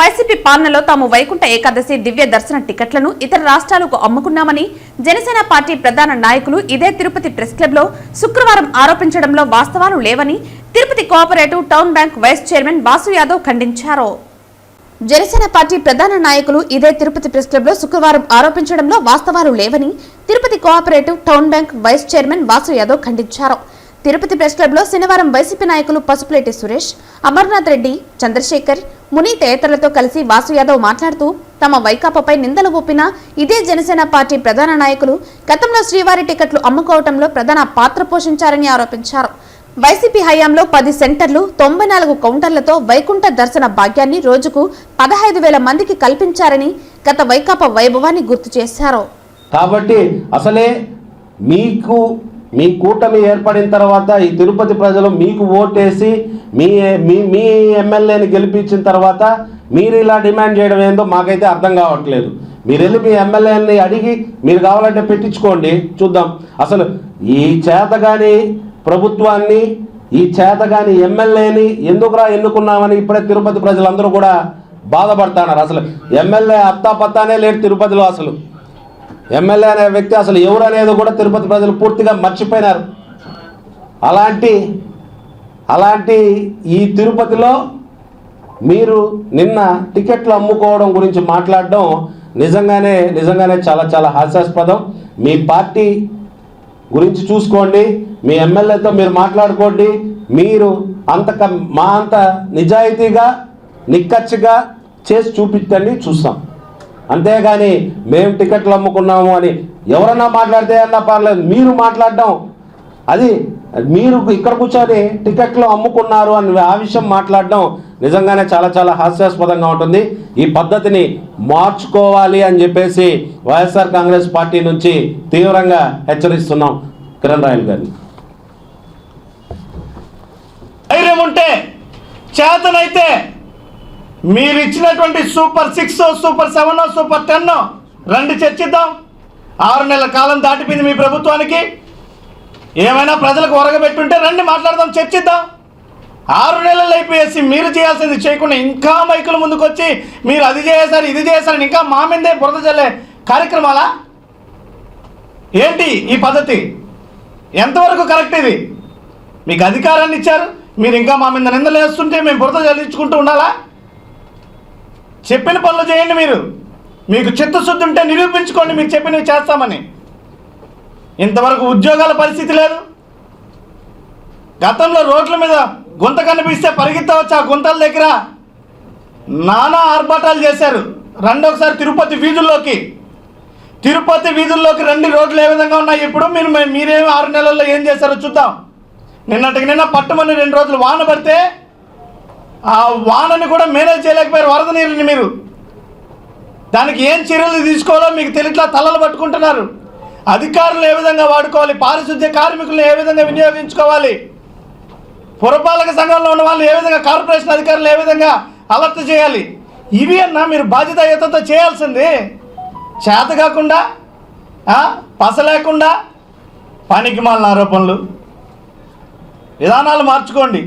YCP పాలనలో తాము వైకుంఠ ఏకాదశి దివ్య దర్శన టికెట్లను ఇతర రాష్ట్రాలకు అమ్ముకున్నామని జనసేన పార్టీ ప్రధాన నాయకులు ఇదే తిరుపతి ప్రెస్ క్లబ్లో శుక్రవారం ఆరోపించడంలో వాస్తవాలు లేవని Tirupati cooperative town bank vice chairman Vasu Yadav ఖండించారు. జనసేన పార్టీ ప్రధాన నాయకులు ఇదే తిరుపతి ప్రెస్ క్లబ్లో శుక్రవారం ఆరోపించడంలో వాస్తవాలు లేవని Tirupati cooperative town bank vice chairman Vasu Yadav ఖండించారు. తిరుపతి ప్రెస్ క్లబ్లో శనివారం వైసీపీ నాయకులు పసుపులేటి సురేష్ అమర్నాథ్ రెడ్డి చంద్రశేఖర్ ముని తదితరులతో కలిసి వాసు యాదవ్ మాట్లాడుతూ తమ వైకాపాపై నిందలు ఒప్పిన ఇదే జనసేన పార్టీ ప్రధాన నాయకులు గతంలో శ్రీవారి టికెట్లు అమ్ముకోవటంలో ప్రధాన పాత్ర పోషించారని ఆరోపించారు. వైసీపీ హయాంలో పది సెంటర్లు తొంభై నాలుగు కౌంటర్లతో వైకుంఠ దర్శన భాగ్యాన్ని రోజుకు పదహైదు వేల మందికి కల్పించారని గత వైకాపా వైభవాన్ని గుర్తు చేశారు. కాబట్టి అసలే మీకు మీ కూటమి ఏర్పడిన తర్వాత ఈ తిరుపతి ప్రజలు మీకు ఓటేసి మీ మీ మీ ఎమ్మెల్యేని గెలిపించిన తర్వాత మీరు ఇలా డిమాండ్ చేయడం ఏందో మాకైతే అర్థం కావట్లేదు. మీరు వెళ్ళి మీ ఎమ్మెల్యేని అడిగి మీరు కావాలంటే పెట్టించుకోండి. చూద్దాం. అసలు ఈ చేతగాని ప్రభుత్వాన్ని ఈ చేతగాని ఎమ్మెల్యేని ఎందుకురా ఎన్నుకున్నామని ఇప్పుడే తిరుపతి ప్రజలందరూ కూడా బాధపడుతున్నారు అసలు ఎమ్మెల్యే అత్తా పత్తానే లేడు తిరుపతిలో అసలు. ఎమ్మెల్యే అనే వ్యక్తి అసలు ఎవరు అనేది కూడా తిరుపతి ప్రజలు పూర్తిగా మర్చిపోయినారు. అలాంటి అలాంటి ఈ తిరుపతిలో మీరు నిన్న టికెట్లు అమ్ముకోవడం గురించి మాట్లాడడం నిజంగానే నిజంగానే చాలా చాలా హాస్యాస్పదం. మీ పార్టీ గురించి చూసుకోండి మీ ఎమ్మెల్యేతో మీరు మాట్లాడుకోండి మీరు అంత మా అంత నిజాయితీగా నిక్కచ్చిగా చేసి చూపించండి చూస్తాం. అంతేగాని మేము టికెట్లు అమ్ముకున్నాము అని ఎవరన్నా మాట్లాడితే అన్నా పర్లేదు మీరు మాట్లాడడం. అది మీరు ఇక్కడ కూర్చొని టికెట్లు అమ్ముకున్నారు అని ఆ విషయం మాట్లాడడం నిజంగానే చాలా చాలా హాస్యాస్పదంగా ఉంటుంది. ఈ పద్ధతిని మార్చుకోవాలి అని చెప్పేసి వైఎస్ఆర్ కాంగ్రెస్ పార్టీ నుంచి తీవ్రంగా హెచ్చరిస్తున్నాం కిరణ్ రాయల్ గారిని. ధైర్యం ఉంటే చేతనైతే మీరు ఇచ్చినటువంటి super six super seven super ten రండి చర్చిద్దాం. ఆరు నెలల కాలం దాటిపోయింది మీ ప్రభుత్వానికి. ఏమైనా ప్రజలకు ఒరగబెట్టుంటే రండి మాట్లాడదాం చర్చిద్దాం. ఆరు నెలలు అయిపోయేసి మీరు చేయాల్సింది చేయకుండా ఇంకా మైకుల ముందుకు వచ్చి మీరు అది చేశారు ఇది చేశారని ఇంకా మా మీదే బురద చల్లే కార్యక్రమాలా? ఏంటి ఈ పద్ధతి? ఎంతవరకు కరెక్ట్ ఇది? మీకు అధికారాన్ని ఇచ్చారు మీరు ఇంకా మా మీద నిందలు వేస్తుంటే మేము బురద చల్లించుకుంటూ ఉండాలా? చెప్పిన పనులు చేయండి మీరు. మీకు చిత్తశుద్ధి ఉంటే నిరూపించుకోండి మీకు చెప్పినవి చేస్తామని. ఇంతవరకు ఉద్యోగాల పరిస్థితి లేదు. గతంలో రోడ్ల మీద గుంత కనిపిస్తే పరిగెత్తవచ్చు ఆ గుంతల దగ్గర నానా ఆర్భాటాలు చేశారు. రండి ఒకసారి తిరుపతి వీధుల్లోకి. తిరుపతి వీధుల్లోకి రండి రోడ్లు ఏ విధంగా ఉన్నాయి ఇప్పుడు? మీరు మీరేం ఆరు నెలల్లో ఏం చేశారో చూద్దాం. నిన్నటికి నిన్న పట్టుమని రెండు రోజులు వాన పడితే ఆ వానని కూడా మేనేజ్ చేయలేకపోయారు వరద నీళ్ళని మీరు. దానికి ఏం చర్యలు తీసుకోవాలో మీకు తెలియట్లా తలలు పట్టుకుంటున్నారు. అధికారులు ఏ విధంగా వాడుకోవాలి? పారిశుద్ధ్య కార్మికులను ఏ విధంగా వినియోగించుకోవాలి? పురపాలక సంఘంలో ఉన్న వాళ్ళు ఏ విధంగా కార్పొరేషన్ అధికారులు ఏ విధంగా అలర్ట్ చేయాలి? ఇవి అన్నా మీరు బాధ్యతాయుతంతో చేయాల్సింది. చేత కాకుండా పస లేకుండా పనికి మాలిన ఆరోపణలు. విధానాలు మార్చుకోండి.